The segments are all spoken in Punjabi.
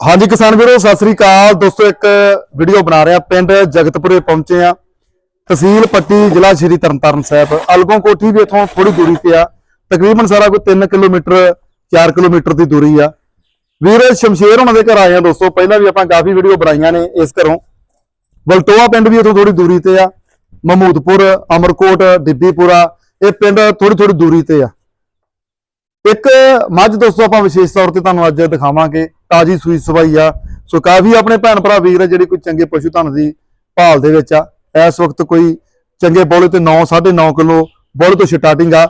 ਹਾਂਜੀ ਕਿਸਾਨ ਵੀਰੋ, ਸਤਿ ਸ੍ਰੀ ਅਕਾਲ। ਦੋਸਤੋ, ਇੱਕ ਵੀਡੀਓ ਬਣਾ ਰਿਹਾ। ਪਿੰਡ ਜਗਤਪੁਰੇ ਪਹੁੰਚੇ ਆ ਤਹਿਸੀਲ ਪੱਟੀ, ਜ਼ਿਲ੍ਹਾ ਸ਼੍ਰੀ ਤਰਨਤਾਰਨ ਸਾਹਿਬ। ਅਲਗੋਂ ਕੋਠੀ ਵੀ ਇਥੋਂ ਥੋੜੀ ਦੂਰੀ ਤੇ ਆ। ਤਕਰੀਬਨ ਸਾਰਾ ਕੋਈ 3 ਕਿਲੋਮੀਟਰ 4 ਕਿਲੋਮੀਟਰ ਦੀ ਦੂਰੀ ਆ। ਵੀਰ, ਸ਼ਮਸ਼ੇਰ ਉਹਨਾਂ ਦੇ ਘਰ ਆਏ ਆ ਦੋਸਤੋ। ਪਹਿਲਾਂ ਵੀ ਆਪਾਂ ਕਾਫੀ ਵੀਡੀਓ ਬਣਾਈਆਂ ਨੇ ਇਸ ਘਰੋਂ। ਵਲਟੋਆ ਪਿੰਡ ਵੀ ਇਥੋਂ ਥੋੜੀ ਦੂਰੀ ਤੇ ਆ। ਮਹਮੂਦਪੁਰ ਅਮਰਕੋਟ ਡਿੱਬੀਪੁਰਾ ਇਹ ਪਿੰਡ ਥੋੜੀ ਥੋੜੀ ਦੂਰੀ ਤੇ ਆ। ਇੱਕ ਮੱਝ ਦੋਸਤੋ ਆਪਾਂ ਵਿਸ਼ੇਸ਼ ਤੌਰ ਤੇ ਤੁਹਾਨੂੰ ਅੱਜ ਦਿਖਾਵਾਂਗੇ। ਤਾਜੀ ਸੂਈ ਸਵਾਈ ਆ। ਸੋ ਕਾਫੀ ਆਪਣੇ ਭੈਣ ਭਰਾ ਵੀਰ ਆ ਜਿਹੜੇ ਕੋਈ ਚੰਗੇ ਪਸ਼ੂ ਧਨ ਦੀ ਭਾਲ ਦੇ ਵਿੱਚ ਆ। ਇਸ ਵਕਤ ਕੋਈ ਚੰਗੇ ਬੋਲੇ ਤੇ 9 9.5 ਕਿਲੋ ਬੋਲੇ ਤੋਂ ਸਟਾਰਟਿੰਗ ਆ।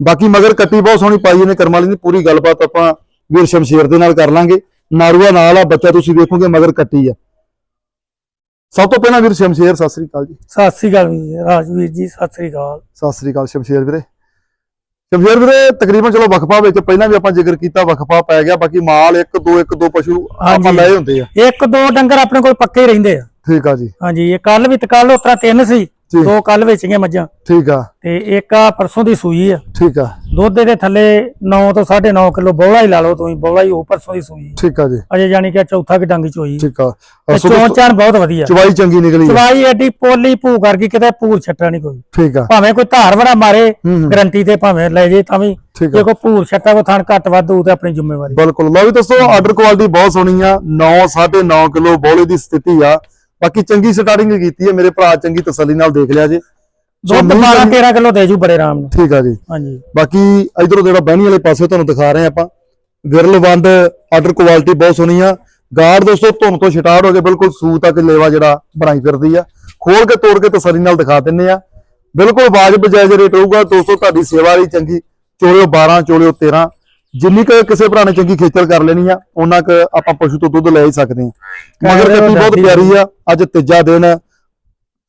ਬਾਕੀ ਮਗਰ ਕੱਟੀ ਬਹੁਤ ਸੋਹਣੀ ਪਾਈ ਇਹਨੇ ਕਰਮ ਵਾਲੀ ਦੀ ਪੂਰੀ ਗੱਲਬਾਤ ਆਪਾਂ ਵੀਰ ਸ਼ਮਸ਼ੇਰ ਦੇ ਨਾਲ ਕਰ ਲਾਂਗੇ। ਨਾਰੂਆ ਨਾਲ ਆ ਬੱਚਾ ਤੁਸੀਂ ਵੇਖੋਗੇ ਮਗਰ ਕੱਟੀ ਆ। ਸਭ ਤੋਂ ਪਹਿਲਾਂ ਵੀਰ ਸ਼ਮਸ਼ੇਰ ਸਤਿ ਸ੍ਰੀ ਅਕਾਲ ਜੀ। ਸਤਿ ਸ੍ਰੀ ਅਕਾਲ ਵੀਰ ਰਾਜਵੀਰ ਜੀ ਸਤਿ ਸ੍ਰੀ ਅਕਾਲ। ਸਤਿ ਸ੍ਰੀ ਅਕਾਲ ਸ਼ਮਸ਼ੇਰ ਵੀਰੇ। ਸ਼ਮਸ਼ੇਰ ਵੀਰੇ ਤਕਰੀਬਨ ਚਲੋ ਵਕਫਾ ਵਿੱਚ ਪਹਿਲਾਂ ਵੀ ਆਪਾਂ ਜ਼ਿਕਰ ਕੀਤਾ ਵਕਫਾ ਪੈ ਗਿਆ ਬਾਕੀ ਮਾਲ ਇੱਕ ਦੋ ਇੱਕ ਦੋ ਪਸ਼ੂ ਆਪਾਂ। ਲਏ ਹੁੰਦੇ ਆ ਇੱਕ ਦੋ ਡੰਗਰ ਆਪਣੇ ਕੋਲ ਪੱਕੇ ਹੀ ਰਹਿੰਦੇ ਆ ਠੀਕ ਆ ਜੀ ਹਾਂਜੀ ਇਹ ਕੱਲ ਵੀ ਤੇ ਕੱਲ ਉਤਰਾ ਤਿੰਨ ਸੀ। ਦੋ ਕੱਲ ਵੇਚੀਆਂ ਮੱਝਾਂ। ਠੀਕ ਆ। ਤੇ ਇੱਕ ਆ ਪਰਸੋਂ ਦੀ ਸੂਈ ਆ। ਠੀਕ ਆ। ਦੁੱਧ ਦੇ ਥੱਲੇ 9 ਤੋਂ 9.5 ਕਿਲੋ ਬੋਲਾ ਹੀ ਲਾ ਲਓ ਤੁਸੀਂ ਬੋਲਾ ਹੀ ਉਹ ਪਰਸੋਂ ਦੀ ਸੂਈ ਠੀਕ ਆ ਜੀ। ਅਜੇ ਜਾਨੀ ਕਿ ਚੌਥਾ ਕਿ ਡੰਗੀ ਚੋਈ ਠੀਕ ਆ। ਚਾਣ ਬਹੁਤ ਵਧੀਆ। ਚਵਾਈ ਚੰਗੀ ਨਿਕਲੀ। ਚਵਾਈ ਐਡੀ ਪੋਲੀ ਭੂ ਕਰਕੇ ਕਿਤੇ ਭੂਰ ਛੱਟਾ ਨਹੀਂ ਕੋਈ। ਠੀਕ ਆ। ਭਾਵੇਂ ਕੋਈ ਧਾਰ ਵੜਾ ਮਾਰੇ ਗਰੰਟੀ ਤੇ ਭਾਵੇਂ ਲੈ ਜੇ ਤਾਂ ਵੀ। ਜੇ ਭੂਰ ਛੱਟਾ ਕੋ ਥਣ ਘੱਟ ਵੱਧ ਹੋਊ ਤੇ ਆਪਣੀ ਜ਼ਿੰਮੇਵਾਰੀ। ਬਿਲਕੁਲ। ਲਓ ਵੀ ਦੋਸਤੋ ਆਰਡਰ ਕੁਆਲਿਟੀ ਬਹੁਤ ਸੋਹਣੀ ਆ। 9 9.5 ਕਿਲੋ ਬੋਲੇ ਦੀ ਸਥਿਤੀ ਆ। ਬਾਕੀ ਚੰਗੀ ਸਟਾਰਟਿੰਗ ਕੀਤੀ ਹੈ ਮੇਰੇ ਭਰਾ ਚੰਗੀ ਤਸੱਲੀ ਨਾਲ ਦੇਖ ਲਿਆ ਜੇ। ਦੁੱਧ ਨਹੀਂ 12 ਤਾਂ- 13 ਕਿਲੋ ਦੇ ਜੂ ਬੜੇ ਆਰਾਮ ਨਾਲ। ਠੀਕ ਆ ਜੀ। ਹਾਂਜੀ। ਬਾਕੀ ਇਧਰੋਂ ਜਿਹੜਾ ਬਹਿਣੀ ਵਾਲੇ ਪਾਸੇ ਤੁਹਾਨੂੰ ਦਿਖਾ ਰਹੇ ਆਪਾਂ। ਵਿਰਲਵੰਦ ਆਰਡਰ ਕੁਆਲਿਟੀ ਬਹੁਤ ਸੋਹਣੀ ਆ। ਗਾਰਡ ਦੋਸਤੋ ਧੁੰਨ ਤੋਂ ਛਟਾੜ ਹੋ ਕੇ ਬਿਲਕੁਲ ਸੂ ਤੱਕ ਲੇਵਾ ਜਿਹੜਾ ਬਣਾਈ ਫਿਰਦੀ ਆ। ਖੋਲ ਕੇ ਤੋੜ ਕੇ ਤਸੱਲੀ ਨਾਲ ਦਿਖਾ ਦਿੰਨੇ ਆ। ਬਿਲਕੁਲ ਵਾਜਬ ਜਾਇਜ਼ ਰੇਟ ਹੋਊਗਾ ਦੋਸਤੋ ਤੁਹਾਡੀ ਸੇਵਾ ਲਈ ਚੰਗੀ। ਚੋਲਿਓ 12 ਚੋਲਿਓ 13 ਜਿੰਨੀ ਕੁ ਕਿਸੇ ਭਰਾ ਨੇ ਚੰਗੀ ਖੇਚਲ ਕਰ ਲੈਣੀ ਆ ਉਹਨਾਂ ਕ ਆਪਾਂ ਪਸ਼ੂ ਤੋਂ ਦੁੱਧ ਲੈ ਹੀ ਸਕਦੇ ਆ ਮਗਰ ਕੱਟੀ ਬਹੁਤ ਪਿਆਰੀ ਆ ਅੱਜ ਤੀਜਾ ਦਿਨ ਆ।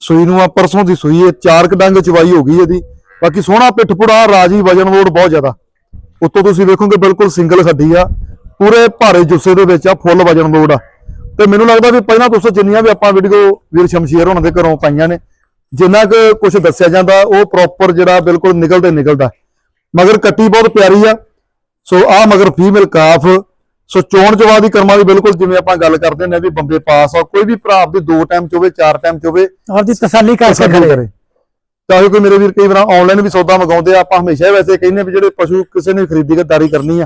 ਸੂਈ ਨੂੰ ਆ ਪਰਸੋਂ ਦੀ ਸੂਈ ਹੈ ਚਾਰ ਕ ਡੰਗ ਚਵਾਈ ਹੋ ਗਈ ਇਹਦੀ। ਬਾਕੀ ਸੋਹਣਾ ਪਿੱਠ ਪੁੜਾ ਰਾਜੀ ਵਜਨ ਲੋਡ ਬਹੁਤ ਜ਼ਿਆਦਾ। ਉੱਤੋਂ ਤੁਸੀਂ ਵੇਖੋਗੇ ਬਿਲਕੁਲ ਸਿੰਗਲ ਖੱਡੀ ਆ ਪੂਰੇ ਭਾਰੇ ਜੁੱਸੇ ਦੇ ਵਿੱਚ ਆ ਫੁੱਲ ਵਜਨ ਲੋਡ ਆ। ਤੇ ਮੈਨੂੰ ਲੱਗਦਾ ਵੀ ਪਹਿਲਾਂ ਦੋਸਤੋ ਜਿੰਨੀਆਂ ਵੀ ਆਪਾਂ ਵੀਡੀਓ ਵੀਰ ਸ਼ਮਸ਼ੀਰ ਹੋਣਾ ਦੇ ਘਰੋਂ ਪਾਈਆਂ ਨੇ ਜਿੰਨਾ ਕੁ ਕੁਝ ਦੱਸਿਆ ਜਾਂਦਾ ਉਹ ਪ੍ਰੋਪਰ ਜਿਹੜਾ ਬਿਲਕੁਲ ਨਿਕਲਦੇ ਨਿਕਲਦਾ। ਮਗਰ ਕੱਟੀ ਬਹੁਤ ਪਿਆਰੀ ਆ ਸੋ ਆ ਮਗਰ ਫੀਮੇਲ ਕਾਫ ਸੋ ਚੋਣ ਜਵਾ ਦੀ ਕਰਮਾਂ ਦੀ ਬਿਲਕੁਲ ਜਿਵੇਂ ਆਪਾਂ ਗੱਲ ਕਰਦੇ ਨੇ ਵੀ ਬੰਬੇ ਪਾਸ ਆ ਕੋਈ ਵੀ ਭਰਾ ਆਪਦੀ ਦੋ ਟਾਈਮ ਚ ਹੋਵੇ ਚਾਰ ਟਾਈਮ ਚ ਹੋਵੇ ਆਪਦੀ ਤਸੱਲੀ ਕਰਕੇ ਕਰੇ। ਚਾਹੇ ਕੋਈ ਮੇਰੇ ਵੀਰ ਕਈ ਵਾਰ ਆਨਲਾਈਨ ਵੀ ਸੌਦਾ ਮੰਗਾਉਂਦੇ ਆ ਆਪਾਂ ਹਮੇਸ਼ਾ ਵੈਸੇ ਕਹਿੰਦੇ ਵੀ ਜਿਹੜੇ ਪਸ਼ੂ ਕਿਸੇ ਨੇ ਖਰੀਦੀ ਖਰੀਦਾਰੀ ਕਰਨੀ ਆ।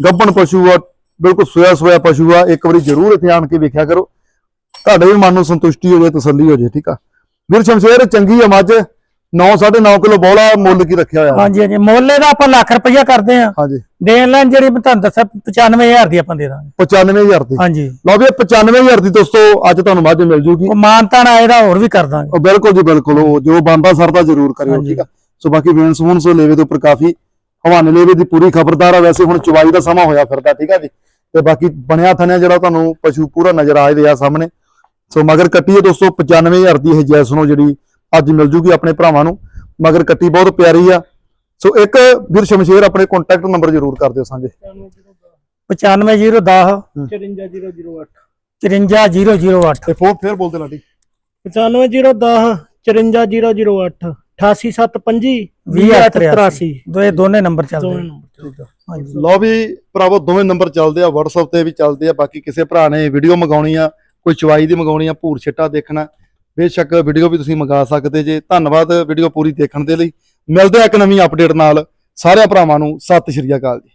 ਗੱਭਣ ਪਸ਼ੂ ਆ ਬਿਲਕੁਲ ਸੋਇਆ ਸੋਇਆ ਪਸ਼ੂ ਆ ਇੱਕ ਵਾਰੀ ਜ਼ਰੂਰ ਇੱਥੇ ਆਣ ਕੇ ਵੇਖਿਆ ਕਰੋ। ਤੁਹਾਡੇ ਵੀ ਮਨ ਨੂੰ ਸੰਤੁਸ਼ਟੀ ਹੋ ਜਾਏ ਤਸੱਲੀ ਹੋ ਜਾਏ ਠੀਕ ਆ। ਵੀਰ ਸ਼ਮਸ਼ੇਰ ਚੰਗੀ ਆ ਮੱਝ। 9 9.5 ਕਿਲੋ ਬੋਲਾ ਮੁੱਲ ਕੀ ਰੱਖਿਆ ਹੋਇਆ ਹਾਂਜੀ ਹਾਂਜੀ। ਮੁੱਲੇ ਦਾ ਆਪਾਂ ਲੱਖ ਰੁਪਈਆ ਕਰਦੇ ਆ ਹਾਂਜੀ। ਦੇਣ ਲੈਣ ਜਿਹੜੀ ਮੈਂ ਤੁਹਾਨੂੰ ਦੱਸਿਆ 95000 ਦੀ ਆਪਾਂ ਦੇ ਦਾਂਗੇ। 95000 ਦੀ? ਹਾਂਜੀ। ਲਓ ਵੀ ਇਹ 95000 ਦੀ ਦੋਸਤੋ ਅੱਜ ਤੁਹਾਨੂੰ ਮੱਝ ਮਿਲ ਜੂਗੀ। ਉਹ ਮਾਨਤਾਨ ਆਏਦਾ ਹੋਰ ਵੀ ਕਰ ਦਾਂਗੇ। ਉਹ ਬਿਲਕੁਲ ਜੀ ਬਿਲਕੁਲ। ਉਹ ਜੋ ਬੰਦਾ ਸਰਦਾ ਜ਼ਰੂਰ ਕਰਿਓ। ਠੀਕ ਆ? ਸੋ ਬਾਕੀ ਵੇਨ ਸੂਨ ਸੋ ਲੇਵੇ ਦੇ ਉੱਪਰ ਕਾਫੀ ਹਵਾਨੇ ਲੇਵੇ ਦੀ ਪੂਰੀ ਖਬਰਦਾਰ ਆ। ਵੈਸੇ ਹੁਣ ਚਵਾਈ ਦਾ ਸਮਾਂ ਹੋਇਆ ਫਿਰਦਾ ਠੀਕ ਆ ਜੀ? ਤੇ ਬਾਕੀ ਬਣਿਆ ਥਣਿਆ ਜਿਹੜਾ ਤੁਹਾਨੂੰ ਪਸ਼ੂ ਪੂਰਾ ਨਜ਼ਰ ਆ ਰਿਹਾ ਸਾਹਮਣੇ। ਸੋ ਮਗਰ ਕੱਟੀ ਹੈ ਦੋਸਤੋ 95000 ਦੀ ਜੈਸਨੋ ਜਿਹੜੀ ਅੱਜ ਮਿਲ ਜੂਗੀ ਆਪਣੇ ਭਰਾਵਾਂ ਨੂੰ ਮਗਰ ਕੱਟੀ ਬਹੁਤ ਪਿਆਰੀ ਆ। ਸੋ ਇੱਕ ਵੀਰ ਸ਼ਮਸ਼ੇਰ ਆਪਣੇ ਕੰਟੈਕਟ ਨੰਬਰ ਜ਼ਰੂਰ ਕਰ ਦਿਓ ਸਾਂਝੇ। 95010 54008 54008 ਤੇ ਫੋਨ ਫੇਰ ਬੋਲਦੇ ਲਾਡੀ। 95010 54008 88725 2883 ਦੋਏ ਦੋਨੇ ਨੰਬਰ ਚੱਲਦੇ ਹਾਂਜੀ। ਲਓ ਵੀ ਭਰਾਵੋ ਦੋਵੇਂ ਨੰਬਰ ਚੱਲਦੇ ਆ WhatsApp ਤੇ ਵੀ ਚੱਲਦੇ ਆ। ਬਾਕੀ ਕਿਸੇ ਭਰਾ ਨੇ ਵੀਡੀਓ ਮੰਗਾਉਣੀ ਆ ਕੋਈ ਚਵਾਈ ਦੀ ਮੰਗਾਉਣੀ ਆ ਭੂਰ ਛਿੱਟਾ ਦੇਖਣਾ। ਬੇਸ਼ੱਕ ਵੀਡੀਓ ਵੀ ਤੁਸੀਂ ਮੰਗਾ ਸਕਦੇ ਜੇ। ਧੰਨਵਾਦ ਵੀਡੀਓ ਪੂਰੀ ਦੇਖਣ ਦੇ ਲਈ। ਮਿਲਦੇ ਆ ਇੱਕ ਨਵੀਂ ਅਪਡੇਟ ਨਾਲ। ਸਾਰਿਆਂ ਭਰਾਵਾਂ ਨੂੰ ਸਤਿ ਸ਼੍ਰੀ ਅਕਾਲ ਜੀ।